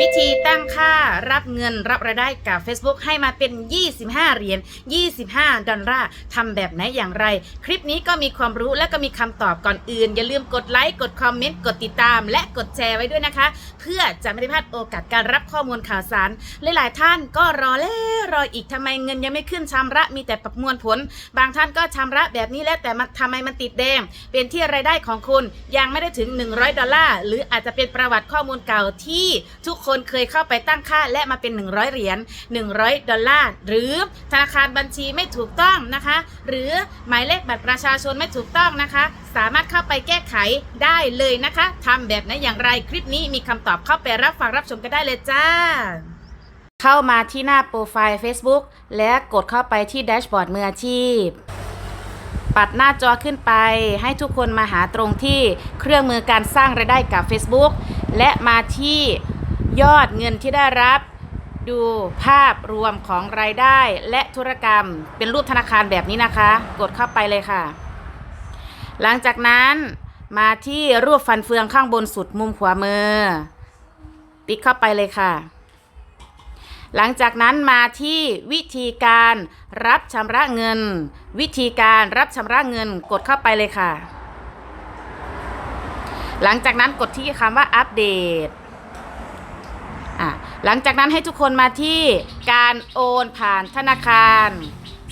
วิธีตั้งค่ารับเงินรับรายได้กับ Facebook ให้มาเป็น 25 เหรียญ 25 ดอลลาร์ทำแบบไหนอย่างไร คลิปนี้ก็มีความรู้และก็มีคำตอบก่อนอื่น อย่าลืมกดไลค์ กดคอมเมนต์ กดติดตาม และกดแชร์ไว้ด้วยนะคะ เพื่อจะไม่ได้พลาดโอกาสการรับข้อมูลข่าวสาร หลาย ๆ ท่านก็รอแล้วรออีกทำไมเงินยังไม่ขึ้นชำระมีแต่ประมวลผล บางท่านก็ชำระแบบนี้แล้วแต่ทำไมมันติดแดง เป็นที่รายได้ของคุณยังไม่ได้ถึง 100 ดอลลาร์หรืออาจจะเป็นประวัติข้อมูลเก่าที่ทุกคนเคยเข้าไปตั้งค่าและมาเป็น 100 เหรียญ100 ดอลลาร์ หรือธนาคารบัญชีไม่ถูกต้องนะคะ หรือหมายเลขบัตรประชาชนไม่ถูกต้องนะคะ สามารถเข้าไปแก้ไขได้เลยนะคะทำแบบไหนอย่างไรคลิปนี้มีคำตอบเข้าไปรับฟังรับชมกันได้เลยจ้าเข้ามาที่หน้าโปรไฟล์ Facebook และกดเข้าไปที่แดชบอร์ดมืออาชีพ ปัดหน้าจอขึ้นไป ให้ทุกคนมาหาตรงที่เครื่องมือการสร้างรายได้กับ Facebook และมาที่ ยอดเงินที่ได้รับ ดูภาพรวมของรายได้และธุรกรรม เป็นรูปธนาคารแบบนี้นะคะ กดเข้าไปเลยค่ะ หลังจากนั้นมาที่รูปฟันเฟืองข้างบนสุดมุมขวามือ ติ๊กเข้าไปเลยค่ะ หลังจากนั้นมาที่วิธีการรับชำระเงิน วิธีการรับชำระเงินกดเข้าไปเลยค่ะ หลังจากนั้นกดที่คำว่าอัปเดต หลังจากนั้นให้ทุกคนมาที่การโอนผ่านธนาคาร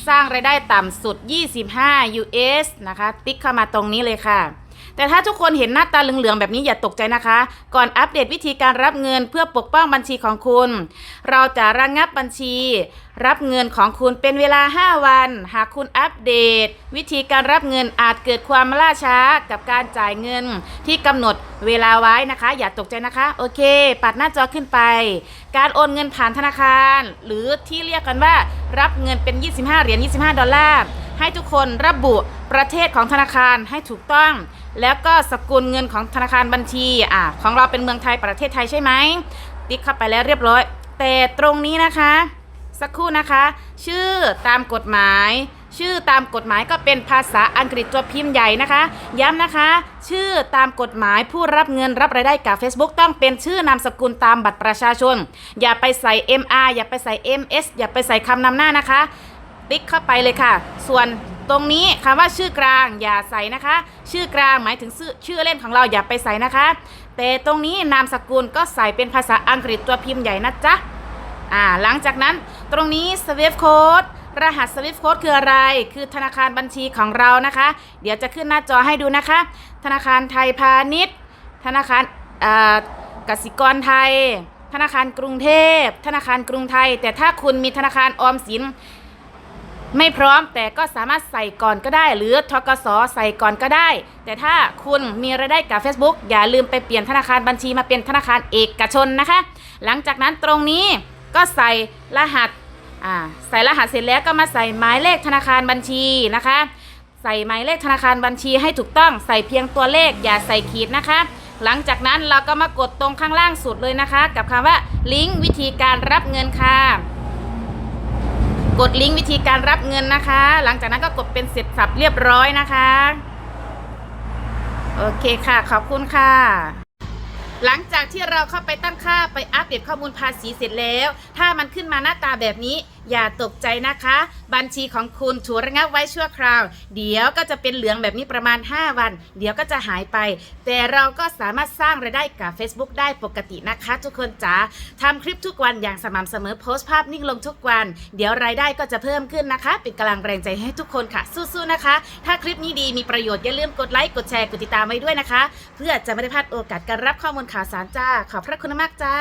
สร้างรายได้ต่ำสุด 25 US นะคะ ติ๊กเข้ามาตรงนี้เลยค่ะ แต่ถ้าทุกคนเห็นหน้าตาเหลืองๆแบบนี้อย่าตกใจนะคะ ก่อนอัปเดตวิธีการรับเงินเพื่อปกป้องบัญชีของคุณ เราจะระงงับบัญชี รับเงินของคุณเป็นเวลา 5 วัน หากคุณอัปเดต วิธีการรับเงินอาจเกิดความล่าช้ากับการจ่ายเงินที่กำหนดเวลาไว้นะคะ อย่าตกใจนะคะ โอเค ปัดหน้าจอขึ้นไป การโอนเงินผ่านธนาคาร หรือที่เรียกกันว่ารับเงินเป็น 25 เหรียญ25 ดอลลาร์ให้ทุกคนระบุประเทศของธนาคารให้ถูกต้อง แล้วก็สกุลเงินของธนาคารบัญชีอะของเราเป็นเมืองไทยประเทศไทยใช่ไหมติ๊กเข้าไปแล้วเรียบร้อย แต่ตรงนี้นะคะ สักครู่นะคะ ชื่อตามกฎหมาย ชื่อตามกฎหมายก็เป็นภาษาอังกฤษตัวพิมพ์ใหญ่นะคะ ย้ำนะคะ ชื่อตามกฎหมายผู้รับเงินรับรายได้กับ Facebook ต้องเป็นชื่อนามสกุลตามบัตรประชาชน อย่าไปใส่ MR อย่าไปใส่ MS อย่าไปใส่คำนำหน้านะคะ ติ๊กเข้าไปเลยค่ะ ส่วน ตรงนี้คำว่าชื่อกลางอย่าใส่นะคะ ชื่อกลางหมายถึงชื่อชื่อเล่นของเราอย่าไปใส่นะคะ แต่ตรงนี้นามสกุลก็ใส่เป็นภาษาอังกฤษตัวพิมพ์ใหญ่นะจ๊ะอ่าหลังจากนั้นตรงนี้ Swift Code รหัส Swift Code คืออะไร คือธนาคารบัญชีของเรานะคะ เดี๋ยวจะขึ้นหน้าจอให้ดูนะคะ ธนาคารไทยพาณิชย์ ธนาคารอ่ากสิกรไทย ธนาคารกรุงเทพ ธนาคารกรุงไทย แต่ถ้าคุณมีธนาคารออมสิน ไม่พร้อมแต่ก็สามารถใส่ก่อนก็ได้ หรือทกสใส่ก่อนก็ได้ แต่ถ้าคุณมีรายได้กับ Facebook อย่าลืมไปเปลี่ยนธนาคารบัญชีมาเป็นธนาคารเอกชนนะคะ หลังจากนั้นตรงนี้ก็ใส่รหัสใส่รหัสเสร็จแล้วก็มาใส่หมายเลขธนาคารบัญชีนะคะ ใส่หมายเลขธนาคารบัญชีให้ถูกต้องใส่เพียงตัวเลขอย่าใส่ขีดนะคะ หลังจากนั้นเราก็มากดตรงข้างล่างสุดเลยนะคะ กับคำว่าลิงก์วิธีการรับเงินค่ะ กดลิงก์วิธีการรับเงินนะคะ หลังจากนั้นก็กดเป็นเสร็จสับเรียบร้อยนะคะ โอเคค่ะ ขอบคุณค่ะ หลังจากที่เราเข้าไปตั้งค่าไปอัปเดตข้อมูลภาษีเสร็จแล้ว ถ้ามันขึ้นมาหน้าตาแบบนี้ อย่าตกใจนะคะ บัญชีของคุณถูกระงับไว้ชั่วคราว เดี๋ยวก็จะเป็นเหลืองแบบนี้ประมาณ 5 วัน เดี๋ยวก็จะหายไป แต่เราก็สามารถสร้างรายได้กับ Facebook ได้ปกตินะคะ ทุกคนจ๋าทำคลิปทุกวันอย่างสม่ำเสมอโพสต์ภาพนิ่งลงทุกวัน เดี๋ยวรายได้ก็จะเพิ่มขึ้นนะคะ เป็นกำลังแรงใจให้ทุกคนค่ะ สู้ๆนะคะ ถ้าคลิปนี้ดีมีประโยชน์อย่าลืมกดไลค์กดแชร์กดติดตามไว้ด้วยนะคะ เพื่อจะไม่ได้พลาดโอกาสการรับข้อมูลข่าวสารจ้าขอบพระคุณมากจ้า